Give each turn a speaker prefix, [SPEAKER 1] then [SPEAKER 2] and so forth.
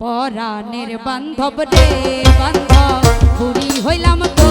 [SPEAKER 1] পরাণের বান্ধব রে বান্ধব বুড়ি হইলাম তো।